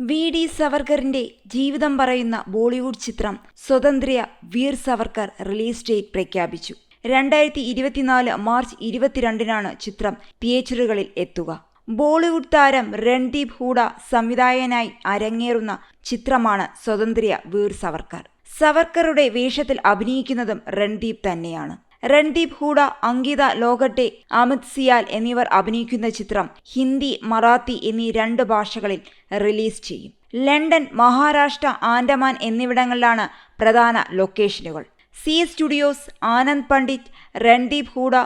V D സവർക്കറിന്റെ ജീവിതം പറയുന്ന ബോളിവുഡ് ചിത്രം സ്വതന്ത്ര്യ വീർ സവർക്കർ റിലീസ് ഡേറ്റ് പ്രഖ്യാപിച്ചു. രണ്ടായിരത്തി ഇരുപത്തിനാല് മാർച്ച് ഇരുപത്തിരണ്ടിനാണ് ചിത്രം തിയേറ്ററുകളിൽ എത്തുക. ബോളിവുഡ് താരം രൺദീപ് ഹൂഡ സംവിധായകനായി അരങ്ങേറുന്ന ചിത്രമാണ് സ്വതന്ത്ര്യ വീർ സവർക്കർ. സവർക്കറുടെ വേഷത്തിൽ അഭിനയിക്കുന്നതും രൺദീപ് തന്നെയാണ്. രൺദീപ് ഹൂഡ അങ്കിത ലോകട്ടെ അമിത് സിയാൽ എന്നിവർ അഭിനയിക്കുന്ന ചിത്രം ഹിന്ദി മറാത്തി എന്നീ രണ്ട് ഭാഷകളിൽ റിലീസ് ചെയ്യും. ലണ്ടൻ മഹാരാഷ്ട്ര ആൻഡമാൻ എന്നിവിടങ്ങളിലാണ് പ്രധാന ലൊക്കേഷനുകൾ. സി സ്റ്റുഡിയോസ് ആനന്ദ് പണ്ഡിറ്റ് രൺദീപ് ഹൂഡ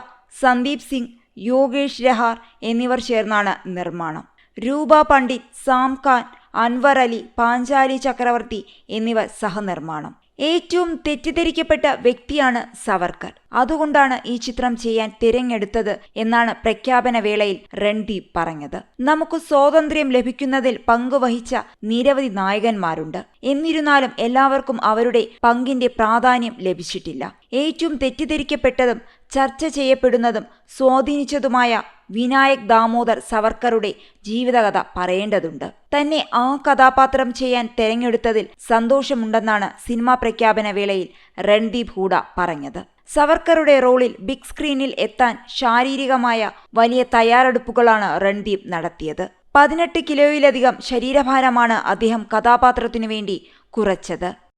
സന്ദീപ് സിംഗ് യോഗേഷ് രഹാർ എന്നിവർ ചേർന്നാണ് നിർമ്മാണം. രൂപ പണ്ഡിറ്റ് സാം ഖാൻ അൻവർ അലി പാഞ്ചാലി ചക്രവർത്തി എന്നിവർ സഹനിർമ്മാണം. ഏറ്റവും തെറ്റിദ്ധരിക്കപ്പെട്ട വ്യക്തിയാണ് സവർക്കർ. അതുകൊണ്ടാണ് ഈ ചിത്രം ചെയ്യാൻ തിരഞ്ഞെടുത്തത് എന്നാണ് പ്രഖ്യാപന വേളയിൽ രൺദീപ് പറഞ്ഞത്. നമുക്ക് സ്വാതന്ത്ര്യം ലഭിക്കുന്നതിൽ പങ്കുവഹിച്ച നിരവധി നായകന്മാരുണ്ട്. എന്നിരുന്നാലും എല്ലാവർക്കും അവരുടെ പങ്കിന്റെ പ്രാധാന്യം ലഭിച്ചിട്ടില്ല. ഏറ്റവും തെറ്റിദ്ധരിക്കപ്പെട്ടതും ചർച്ച ചെയ്യപ്പെടുന്നതും സ്വാധീനിച്ചതുമായ വിനായക് ദാമോദർ സവർക്കറുടെ ജീവിതകഥ പറയേണ്ടതുണ്ട്. തന്നെ ആ കഥാപാത്രം ചെയ്യാൻ തെരഞ്ഞെടുത്തതിൽ സന്തോഷമുണ്ടെന്നാണ് സിനിമാ പ്രഖ്യാപന വേളയിൽ രൺദീപ് ഹൂഡ പറഞ്ഞത്. സവർക്കറുടെ റോളിൽ ബിഗ് സ്ക്രീനിൽ എത്താൻ ശാരീരികമായ വലിയ തയ്യാറെടുപ്പുകളാണ് രൺദീപ് നടത്തിയത്. പതിനെട്ട് കിലോയിലധികം ശരീരഭാരമാണ് അദ്ദേഹം കഥാപാത്രത്തിനു വേണ്ടി കുറച്ചത്.